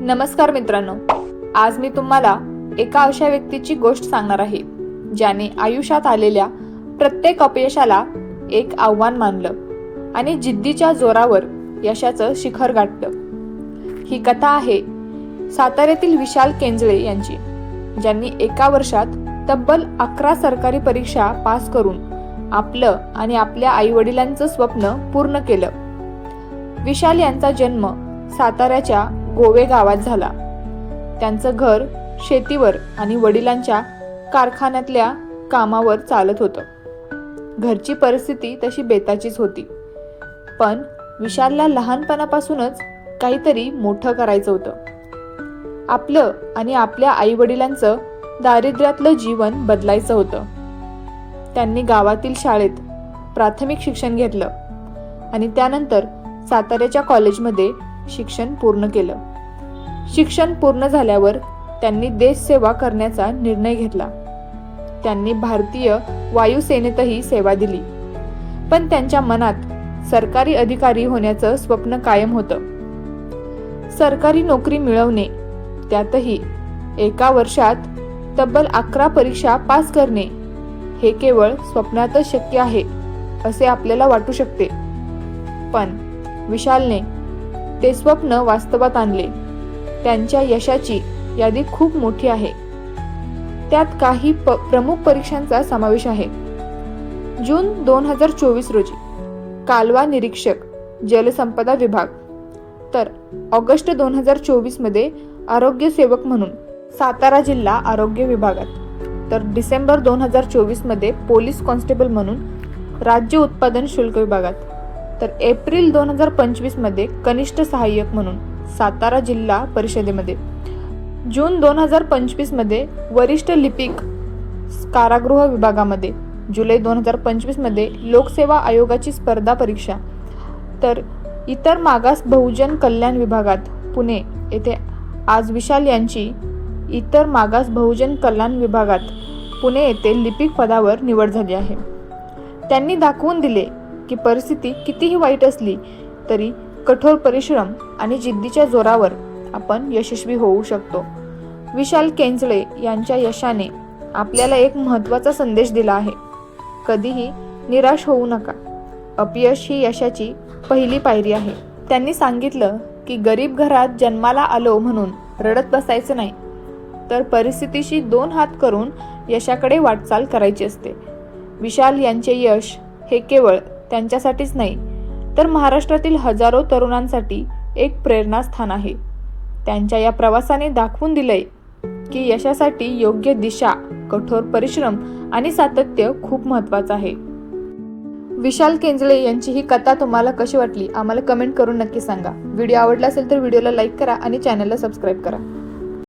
नमस्कार मित्रांनो. आज मी तुम्हाला एका अशा व्यक्तीची गोष्ट सांगणार आहे ज्याने आयुष्यात आलेल्या प्रत्येक अपयशाला एक आव्हान मानलं आणि जिद्दीच्या जोरावर यशाचं शिखर गाठलं. ही कथा आहे साताऱ्यातील विशाल केंजळे यांची ज्यांनी एका वर्षात तब्बल अकरा सरकारी परीक्षा पास करून आपलं आणि आपल्या आईवडिलांचं स्वप्न पूर्ण केलं. विशाल यांचा जन्म साताऱ्याच्या गोवे गावात झाला. त्यांचं घर शेतीवर आणि वडिलांच्या कारखान्यातल्या कामावर चालत होतं. घरची परिस्थिती तशी बेताचीच होती. पण विशालला लहानपणापासूनच काहीतरी मोठं करायचं होतं. आपलं आणि आपल्या आईवडिलांचं दारिद्र्यातलं जीवन बदलायचं होतं. त्यांनी गावातील शाळेत प्राथमिक शिक्षण घेतलं आणि त्यानंतर साताऱ्याच्या कॉलेजमध्ये शिक्षण पूर्ण केलं. शिक्षण पूर्ण झाल्यावर त्यांनी देशसेवा करण्याचा निर्णय घेतला. त्यांनी भारतीय वायुसेनेतही सेवा दिली. पण त्यांच्या मनात सरकारी अधिकारी होण्याचं स्वप्न कायम होतं. सरकारी नोकरी मिळवणे त्यातही एका वर्षात तब्बल अकरा परीक्षा पास करणे हे केवळ स्वप्नातच शक्य आहे असे आपल्याला वाटू शकते. पण विशालने ते स्वप्न वास्तवात आणले. त्यांच्या यशाची यादी खूप मोठी आहे. त्यात काही प प्रमुख परीक्षांचा समावेश आहे. जून दोन हजार चोवीस रोजी कालवा निरीक्षक जलसंपदा विभाग. तर ऑगस्ट दोन हजार चोवीसमध्ये आरोग्य सेवक म्हणून सातारा जिल्हा आरोग्य विभागात. तर डिसेंबर दोन हजार चोवीसमध्ये पोलीस कॉन्स्टेबल म्हणून राज्य उत्पादन शुल्क विभागात. तर एप्रिल दोन हजार पंचवीसमध्ये कनिष्ठ सहाय्यक म्हणून सातारा जिल्हा परिषदेमध्ये. जून दोन हजार पंचवीसमध्ये वरिष्ठ लिपिक कारागृह विभागामध्ये. जुलै दोन हजार पंचवीसमध्ये लोकसेवा आयोगाची स्पर्धा परीक्षा. तर इतर मागास बहुजन कल्याण विभागात पुणे येथे आज विशाल यांची इतर मागास बहुजन कल्याण विभागात पुणे येथे लिपिक पदावर निवड झाली आहे. त्यांनी दाखवून दिले की परिस्थिती कितीही वाईट असली तरी कठोर परिश्रम आणि जिद्दीच्या जोरावर आपण यशस्वी होऊ शकतो. विशाल केंजळे यांच्या यशाने आपल्याला एक महत्त्वाचा संदेश दिला आहे. कधीही निराश होऊ नका. अपयश ही यशाची पहिली पायरी आहे. त्यांनी सांगितलं की गरीब घरात जन्माला आलो म्हणून रडत बसायचं नाही तर परिस्थितीशी दोन हात करून यशाकडे वाटचाल करायची असते. विशाल यांचे यश हे केवळ त्यांच्यासाठीच नाही तर महाराष्ट्रातील हजारो तरुणांसाठी एक प्रेरणास्थान आहे. त्यांच्या या प्रवासाने दाखवून दिलंय की यशासाठी योग्य दिशा कठोर परिश्रम आणि सातत्य खूप महत्वाचं आहे. विशाल केंजळे यांची ही कथा तुम्हाला कशी वाटली? आम्हाला कमेंट करून नक्की सांगा. व्हिडिओ आवडला असेल तर व्हिडिओला लाईक करा आणि चॅनलला सबस्क्राईब करा.